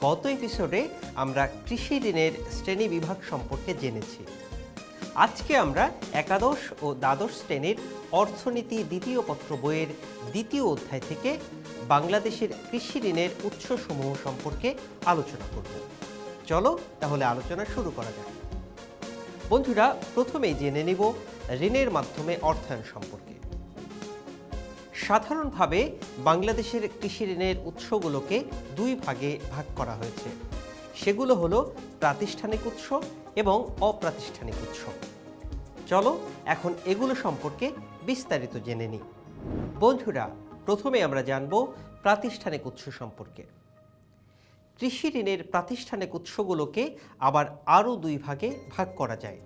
গত এপিসোডে আমরা কৃষি ঋণের শ্রেণি বিভাগ সম্পর্কে জেনেছি। আজকে আমরা একাদশ ও দ্বাদশ শ্রেণির অর্থনীতি দ্বিতীয় পত্র বইয়ের দ্বিতীয় অধ্যায় থেকে বাংলাদেশের কৃষি ঋণের উৎসসমূহ সম্পর্কে আলোচনা করব। চলো তাহলে আলোচনা শুরু করা যাক। বন্ধুরা, প্রথমেই জেনে নিব ঋণের মাধ্যমে অর্থায়ন সম্পর্কে। সাধারণভাবে বাংলাদেশের কৃষি ঋণের উৎসগুলোকে দুই ভাগে ভাগ করা হয়েছে। সেগুলো হলো প্রাতিষ্ঠানিক উৎস এবং অপ্রাতিষ্ঠানিক উৎস। চলো এখন এগুলো সম্পর্কে বিস্তারিত জেনে নিই। বন্ধুরা, প্রথমে আমরা জানব প্রাতিষ্ঠানিক উৎস সম্পর্কে। কৃষি ঋণের প্রাতিষ্ঠানিক উৎসগুলোকে আবার আরও দুই ভাগে ভাগ করা যায়।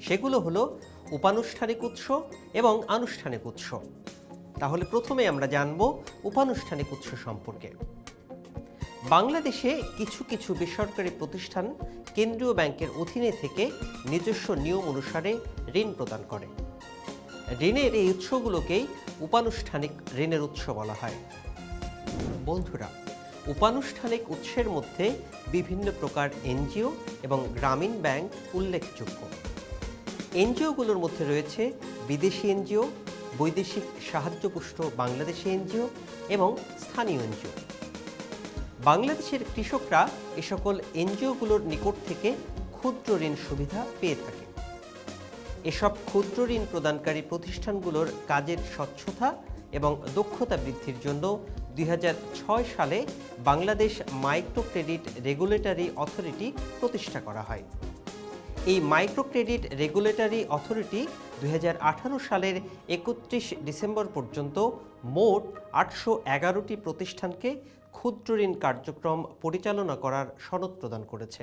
সেগুলো হলো উপানুষ্ঠানিক উৎস এবং আনুষ্ঠানিক উৎস। তাহলে প্রথমে আমরা জানব উপানুষ্ঠানিক উৎস সম্পর্কে। বাংলাদেশে কিছু কিছু বেসরকারি প্রতিষ্ঠান কেন্দ্রীয় ব্যাংকের অধীনে থেকে নিজস্ব নিয়ম অনুসারে ঋণ প্রদান করে। ঋণের এই উৎসগুলোকেই উপানুষ্ঠানিক ঋণের উৎস বলা হয়। বন্ধুরা, উপানুষ্ঠানিক উৎসের মধ্যে বিভিন্ন প্রকার এনজিও এবং গ্রামীণ ব্যাংক উল্লেখযোগ্য। এনজিওগুলোর মধ্যে রয়েছে বিদেশি এনজিও বৈদেশিক সাহায্যপুষ্ট বাংলাদেশি এনজিও এবং স্থানীয় এনজিও। বাংলাদেশের কৃষকরা এ সকল এনজিওগুলোর নিকট থেকে ক্ষুদ্র ঋণ সুবিধা পেয়ে থাকে। এসব ক্ষুদ্র ঋণ প্রদানকারী প্রতিষ্ঠানগুলোর কাজের স্বচ্ছতা এবং দক্ষতা বৃদ্ধির জন্য দুই হাজার ছয় সালে Bangladesh micro credit regulatory authority প্রতিষ্ঠা করা হয়। এই মাইক্রো ক্রেডিট রেগুলেটরি অথরিটি দু হাজার আঠারো সালের একত্রিশ ডিসেম্বর পর্যন্ত মোট আটশো এগারোটি প্রতিষ্ঠানকে ক্ষুদ্র ঋণ কার্যক্রম পরিচালনা করার সনদ প্রদান করেছে।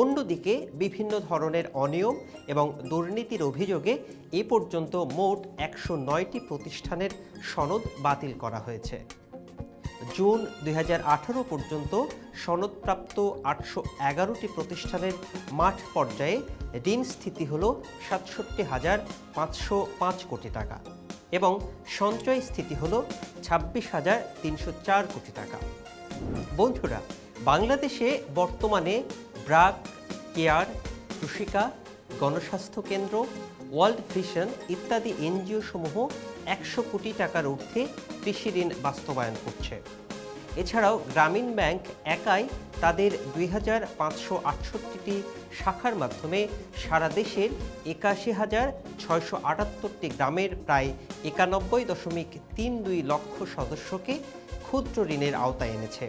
অন্যদিকে বিভিন্ন ধরনের অনিয়ম এবং দুর্নীতির অভিযোগে এ পর্যন্ত মোট একশো নয়টি প্রতিষ্ঠানের সনদ বাতিল করা হয়েছে। জুন দুই হাজার আঠারো পর্যন্ত সনদপ্রাপ্ত আটশো এগারোটি প্রতিষ্ঠানের মাঠ পর্যায়ে ঋণ স্থিতি হল সাতষট্টি হাজার পাঁচশো পাঁচ কোটি টাকা এবং সঞ্চয় স্থিতি হল ছাব্বিশ হাজার তিনশো চার কোটি টাকা। বন্ধুরা, বাংলাদেশে বর্তমানে ব্রাক কেয়ার, কৃষিকা, গণস্বাস্থ্য কেন্দ্র, ওয়ার্ল্ড ভিশন ইত্যাদি এনজিও সমূহ একশো কোটি টাকার ঊর্ধ্বে কৃষি ঋণ বাস্তবায়ন করছে। এছাড়াও গ্রামীণ ব্যাংক একাই তাদের দুই হাজার পাঁচশো আটষট্টিটি শাখার মাধ্যমে সারা দেশের একাশি হাজার ছয়শো আটাত্তরটি গ্রামের প্রায় একানব্বই দশমিক তিন দুই লক্ষ সদস্যকে ক্ষুদ্র ঋণের আওতায় এনেছে।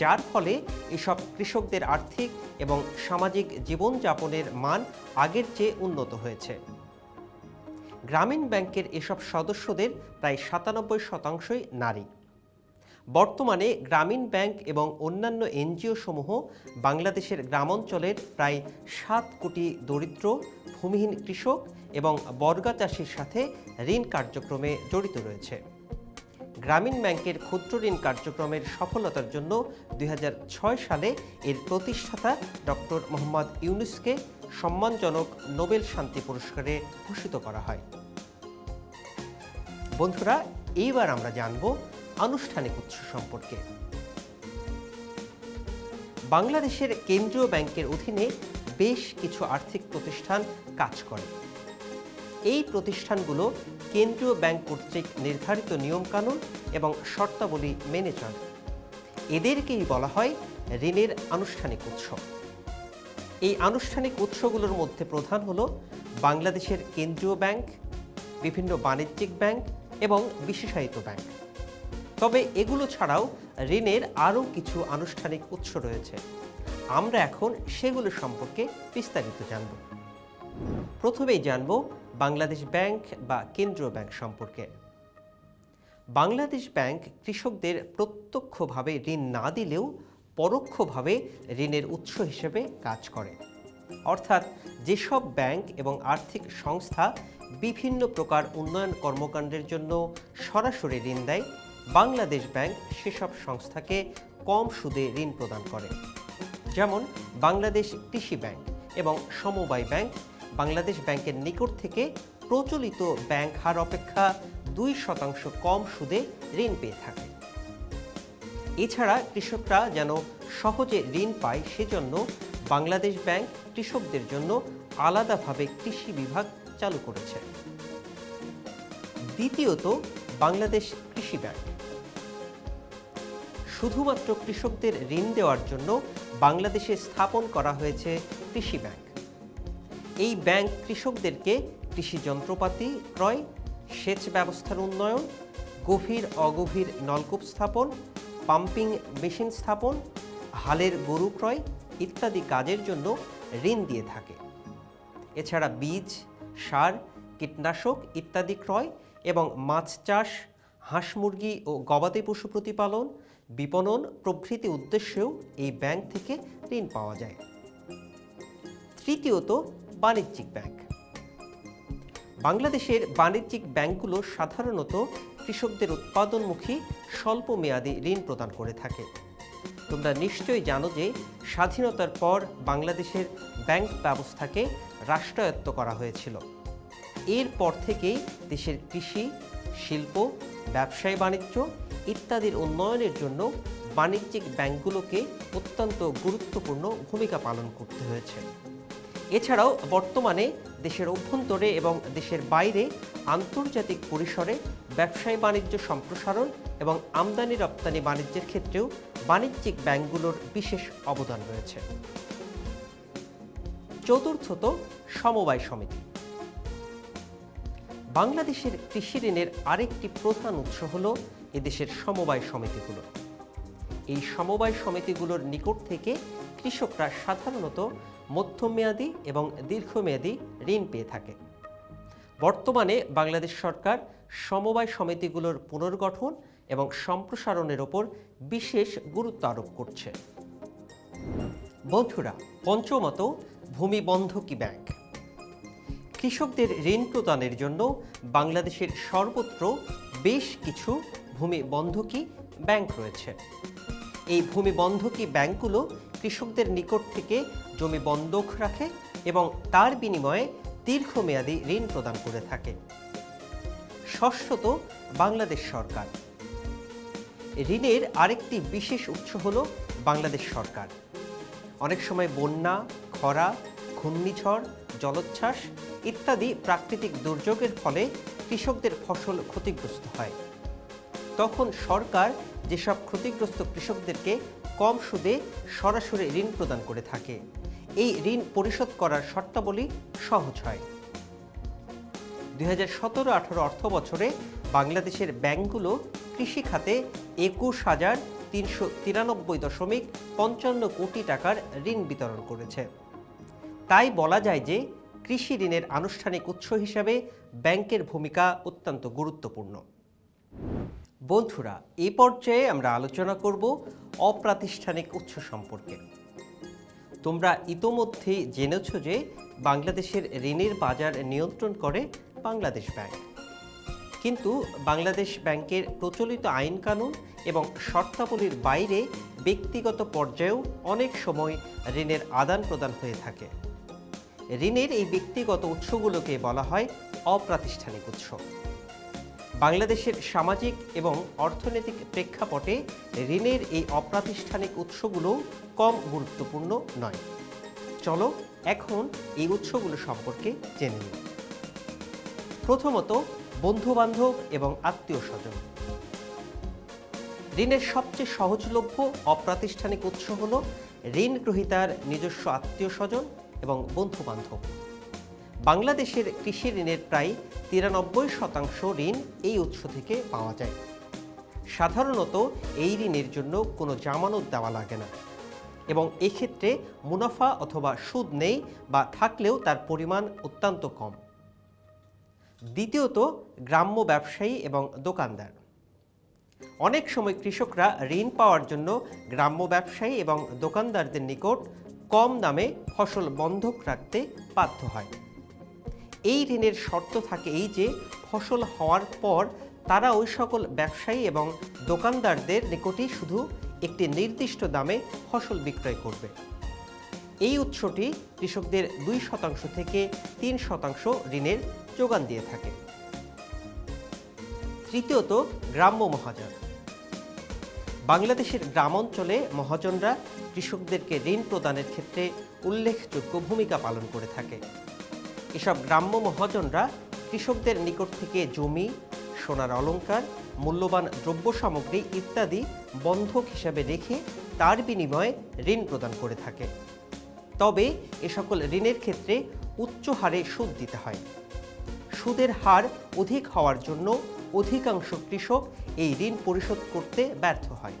যার ফলে এসব কৃষকদের আর্থিক এবং সামাজিক জীবনযাপনের মান আগের চেয়ে উন্নত হয়েছে। গ্রামীণ ব্যাংকের এসব সদস্যদের প্রায় সাতানব্বই শতাংশই নারী। বর্তমানে গ্রামীণ ব্যাংক এবং অন্যান্য এনজিও সমূহ বাংলাদেশের গ্রামাঞ্চলের প্রায় সাত কোটি দরিদ্র, ভূমিহীন কৃষক এবং বর্গা চাষির সাথে ঋণ কার্যক্রমে জড়িত রয়েছে। গ্রামীণ ব্যাংকের ক্ষুদ্র ঋণ কার্যক্রমের সফলতার জন্য দু হাজার ছয় সালে এর প্রতিষ্ঠাতা ডক্টর মোহাম্মদ ইউনুসকে সম্মানজনক নোবেল শান্তি পুরস্কারে ভূষিত করা হয়। বন্ধুরা, এইবার আমরা জানব আনুষ্ঠানিক উৎস সম্পর্কে। বাংলাদেশের কেন্দ্রীয় ব্যাংকের অধীনে বেশ কিছু আর্থিক প্রতিষ্ঠান কাজ করে। এই প্রতিষ্ঠানগুলো কেন্দ্রীয় ব্যাংক কর্তৃক নির্ধারিত নিয়মকানুন এবং শর্তাবলী মেনে চলে। এদেরকেই বলা হয় ঋণের আনুষ্ঠানিক উৎস। এই আনুষ্ঠানিক উৎসগুলোর মধ্যে প্রধান হলো বাংলাদেশের কেন্দ্রীয় ব্যাংক, বিভিন্ন বাণিজ্যিক ব্যাংক এবং বিশেষায়িত ব্যাংক। তবে এগুলো ছাড়াও ঋণের আরও কিছু আনুষ্ঠানিক উৎস রয়েছে। আমরা এখন সেগুলো সম্পর্কে বিস্তারিত জানব। প্রথমেই জানব বাংলাদেশ ব্যাংক বা কেন্দ্রীয় ব্যাংক সম্পর্কে। বাংলাদেশ ব্যাংক কৃষকদের প্রত্যক্ষভাবে ঋণ না দিলেও পরোক্ষভাবে ঋণের উৎস হিসেবে কাজ করে। অর্থাৎ যেসব ব্যাংক এবং আর্থিক সংস্থা বিভিন্ন প্রকার উন্নয়ন কর্মকাণ্ডের জন্য সরাসরি ঋণ দেয়, বাংলাদেশ ব্যাংক সেসব সংস্থাকে কম সুদে ঋণ প্রদান করে। যেমন বাংলাদেশ কৃষি ব্যাংক এবং সমবায় ব্যাংক বাংলাদেশ ব্যাংকের নিকট থেকে প্রচলিত ব্যাংক হার অপেক্ষা দুই শতাংশ কম সুদে ঋণ পেয়ে থাকে। এছাড়া কৃষকরা যেন সহজে ঋণ পায় সেজন্য বাংলাদেশ ব্যাংক কৃষকদের জন্য আলাদাভাবে কৃষি বিভাগ চালু করেছে। দ্বিতীয়ত, বাংলাদেশ কৃষি ব্যাংক। শুধুমাত্র কৃষকদের ঋণ দেওয়ার জন্য বাংলাদেশে স্থাপন করা হয়েছে কৃষি ব্যাংক। এই ব্যাংক কৃষকদেরকে কৃষি যন্ত্রপাতি, ক্রয়, সেচ ব্যবস্থার উন্নয়ন গভীর অগভীর নলকূপ স্থাপন পাম্পিং মেশিন স্থাপন, হালের গরু ক্রয় ইত্যাদি কাজের জন্য ঋণ দিয়ে থাকে। এছাড়া বীজ, সার, কীটনাশক ইত্যাদি ক্রয় এবং মাছ চাষ, হাঁস মুরগি ও গবাদি পশু প্রতিপালন, বিপণন প্রভৃতি উদ্দেশ্যেও এই ব্যাংক থেকে ঋণ পাওয়া যায়। তৃতীয়ত, বাণিজ্যিক ব্যাংক। বাংলাদেশের বাণিজ্যিক ব্যাংকগুলো সাধারণত কৃষকদের উৎপাদনমুখী স্বল্প মেয়াদী ঋণ প্রদান করে থাকে। তোমরা নিশ্চয়ই জানো যে স্বাধীনতার পর বাংলাদেশের ব্যাংক ব্যবস্থাকে রাষ্ট্রায়ত্ত করা হয়েছিল। এরপর থেকেই দেশের কৃষি, শিল্প, ব্যবসায় বাণিজ্য ইত্যাদির উন্নয়নের জন্য বাণিজ্যিক ব্যাংকগুলোকে অত্যন্ত গুরুত্বপূর্ণ ভূমিকা পালন করতে হয়েছে। এছাড়াও বর্তমানে দেশের অভ্যন্তরে এবং দেশের বাইরে আন্তর্জাতিক পরিসরে ব্যবসায় বাণিজ্য সম্প্রসারণ এবং আমদানি রপ্তানি বাণিজ্যের ক্ষেত্রেও বাণিজ্যিক ব্যাংকগুলোর বিশেষ অবদান রয়েছে। চতুর্থত সমবায় সমিতি। বাংলাদেশের কৃষি ঋণের আরেকটি প্রধান উৎস হল এদেশের সমবায় সমিতিগুলো। এই সমবায় সমিতিগুলোর নিকট থেকে কৃষকরা সাধারণত মধ্যমেয়াদী এবং দীর্ঘমেয়াদী ঋণ পেয়ে থাকে। বর্তমানে বাংলাদেশ সরকার সমবায় সমিতিগুলোর পুনর্গঠন এবং সম্প্রসারণের ওপর বিশেষ গুরুত্ব আরোপ করছে। বন্ধুরা, পঞ্চমত ভূমি বন্ধকি ব্যাংক। কৃষকদের ঋণ প্রদানের জন্য বাংলাদেশের সর্বত্র বেশ কিছু ভূমি বন্ধকি ব্যাংক রয়েছে। এই ভূমি বন্ধকি ব্যাংকগুলো কৃষকদের নিকট থেকে জমি বন্ধক রাখে এবং তার বিনিময়ে দীর্ঘমেয়াদী ঋণ প্রদান করে থাকে। ষষ্ঠত বাংলাদেশ সরকার। ঋণের আরেকটি বিশেষ উৎস হল বাংলাদেশ সরকার। অনেক সময় বন্যা, খরা, ঘূর্ণিঝড়, জলোচ্ছ্বাস ইত্যাদি প্রাকৃতিক দুর্যোগের ফলে কৃষকদের ফসল ক্ষতিগ্রস্ত হয়। তখন সরকার যেসব ক্ষতিগ্রস্ত কৃষকদেরকে কম সুদে সরাসরি ঋণ প্রদান করে থাকে। এই ঋণ পরিশোধ করার শর্তাবলী সহজ হয়। দুই হাজার সতেরো আঠারো অর্থ বছরে বাংলাদেশের ব্যাংকগুলো কৃষি খাতে একুশ হাজার তিনশো তিরানব্বই দশমিক পঞ্চান্ন কোটি টাকার ঋণ বিতরণ করেছে। তাই বলা যায় যে কৃষি ঋণের আনুষ্ঠানিক উৎস হিসাবে ব্যাংকের ভূমিকা অত্যন্ত গুরুত্বপূর্ণ। বন্ধুরা, এ পর্যায়ে আমরা আলোচনা করব অপ্রাতিষ্ঠানিক উৎস সম্পর্কে। তোমরা ইতোমধ্যেই জেনেছ যে বাংলাদেশের ঋণের বাজার নিয়ন্ত্রণ করে বাংলাদেশ ব্যাংক। কিন্তু বাংলাদেশ ব্যাংকের প্রচলিত আইন কানুন এবং শর্তাবলীর বাইরে ব্যক্তিগত পর্যায়েও অনেক সময় ঋণের আদান প্রদান হয়ে থাকে। ঋণের এই ব্যক্তিগত উৎসগুলোকে বলা হয় অপ্রাতিষ্ঠানিক উৎস। বাংলাদেশের সামাজিক এবং অর্থনৈতিক প্রেক্ষাপটে ঋণের এই অপ্রাতিষ্ঠানিক উৎসগুলো কম গুরুত্বপূর্ণ নয়। চলো এখন এই উৎসগুলো সম্পর্কে জেনে নিই। প্রথমত, বন্ধুবান্ধব এবং আত্মীয় স্বজন ঋণের সবচেয়ে সহজলভ্য অপ্রাতিষ্ঠানিক উৎস হল ঋণ গ্রহীতার নিজস্ব আত্মীয় স্বজন এবং বন্ধু বান্ধব বাংলাদেশের কৃষি ঋণের প্রায় তিরানব্বই শতাংশ ঋণ এই উৎস থেকে পাওয়া যায়। সাধারণত এই ঋণের জন্য কোনো জামানত দেওয়া লাগে না এবং এক্ষেত্রে মুনাফা অথবা সুদ নেই বা থাকলেও তার পরিমাণ অত্যন্ত কম। দ্বিতীয়ত, গ্রাম্য ব্যবসায়ী এবং দোকানদার। অনেক সময় কৃষকরা ঋণ পাওয়ার জন্য গ্রাম্য ব্যবসায়ী এবং দোকানদারদের নিকট কম দামে ফসল বন্ধক রাখতে বাধ্য হয়। এই ঋণের শর্ত থাকে এই যে, ফসল হওয়ার পর তারা ওই সকল ব্যবসায়ী এবং দোকানদারদের নিকটই শুধু একটি নির্দিষ্ট দামে ফসল বিক্রয় করবে। এই উৎসটি কৃষকদের দুই শতাংশ থেকে তিন শতাংশ ঋণের যোগান দিয়ে থাকে। তৃতীয়ত, গ্রাম্য মহাজন। বাংলাদেশের গ্রামাঞ্চলে মহাজনরা কৃষকদেরকে ঋণ প্রদানের ক্ষেত্রে উল্লেখযোগ্য ভূমিকা পালন করে থাকে। এসব গ্রাম্য মহাজনরা কৃষকদের নিকট থেকে জমি, সোনার অলংকার, মূল্যবান দ্রব্য সামগ্রী ইত্যাদি বন্ধক হিসাবে রেখে তার বিনিময়ে ঋণ প্রদান করে থাকে। তবে এ সকল ঋণের ক্ষেত্রে উচ্চ হারে সুদ দিতে হয়। সুদের হার অধিক হওয়ার জন্য অধিকাংশ কৃষক এই ঋণ পরিশোধ করতে ব্যর্থ হয়।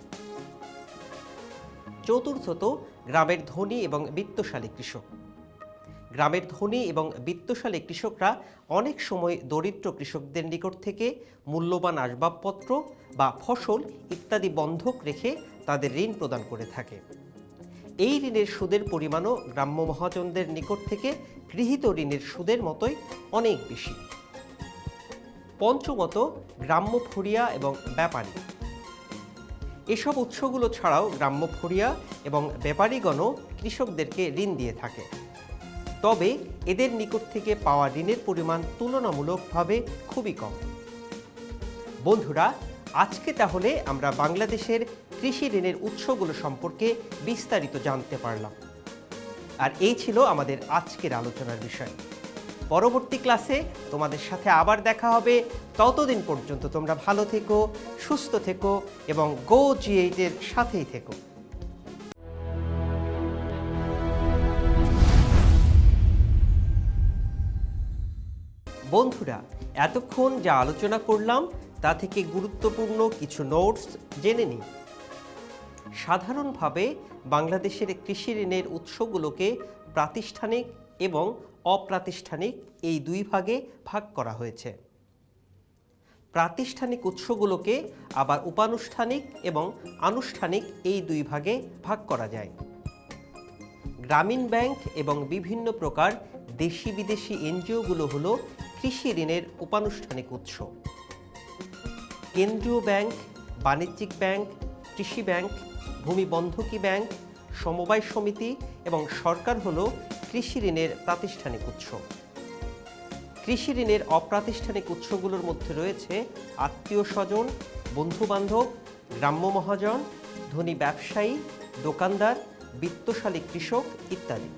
চতুর্থত, গ্রামের ধনী এবং বিত্তশালী কৃষক। গ্রামের ধনী এবং বিত্তশালী কৃষকরা অনেক সময় দরিদ্র কৃষকদের নিকট থেকে মূল্যবান আসবাবপত্র বা ফসল ইত্যাদি বন্ধক রেখে তাদের ঋণ প্রদান করে থাকে। এই ঋণের সুদের পরিমাণও গ্রাম্য মহাজনদের নিকট থেকে গৃহীত ঋণের সুদের মতোই অনেক বেশি। পঞ্চমত, গ্রাম্য ফড়িয়া এবং ব্যাপারী। এসব উৎসগুলো ছাড়াও গ্রাম্য ফড়িয়া এবং ব্যাপারীগণও কৃষকদেরকে ঋণ দিয়ে থাকে। তবে এদের নিকট থেকে পাওয়া ঋণের পরিমাণ তুলনামূলকভাবে খুবই কম। বন্ধুরা, আজকে তাহলে আমরা বাংলাদেশের কৃষি ঋণের উৎসগুলো সম্পর্কে বিস্তারিত জানতে পারলাম। আর এই ছিল আমাদের আজকের আলোচনার বিষয়। পরবর্তী ক্লাসে তোমাদের সাথে আবার দেখা হবে। ততদিন পর্যন্ত তোমরা ভালো থেকো, সুস্থ থেকো এবং গো জিএইটের সাথেই থেকো। বন্ধুরা, এতক্ষণ যা আলোচনা করলাম, তা থেকে গুরুত্বপূর্ণ কিছু নোটস জেনে নিই সাধারণভাবে বাংলাদেশের কৃষি ঋণের উৎসগুলোকে প্রাতিষ্ঠানিক এবং অপ্রাতিষ্ঠানিক এই দুই ভাগে ভাগ করা হয়েছে। প্রাতিষ্ঠানিক উৎসগুলোকে আবার উপানুষ্ঠানিক এবং আনুষ্ঠানিক এই দুই ভাগে ভাগ করা যায়। গ্রামীণ ব্যাংক এবং বিভিন্ন প্রকার দেশি বিদেশি এনজিওগুলো হলো কৃষি ঋণের উপানুষ্ঠানিক উৎস। কেন্দ্রীয় ব্যাংক, বাণিজ্যিক ব্যাংক, কৃষি ব্যাংক, ভূমি বন্ধকি ব্যাংক, সমবায় সমিতি এবং সরকার হল কৃষি ঋণের প্রাতিষ্ঠানিক উৎস। কৃষি ঋণের অপ্রাতিষ্ঠানিক উৎসগুলোর মধ্যে রয়েছে আত্মীয় স্বজন, বন্ধুবান্ধব, গ্রাম্য মহাজন, ধনী ব্যবসায়ী, দোকানদার, বিত্তশালী কৃষক ইত্যাদি।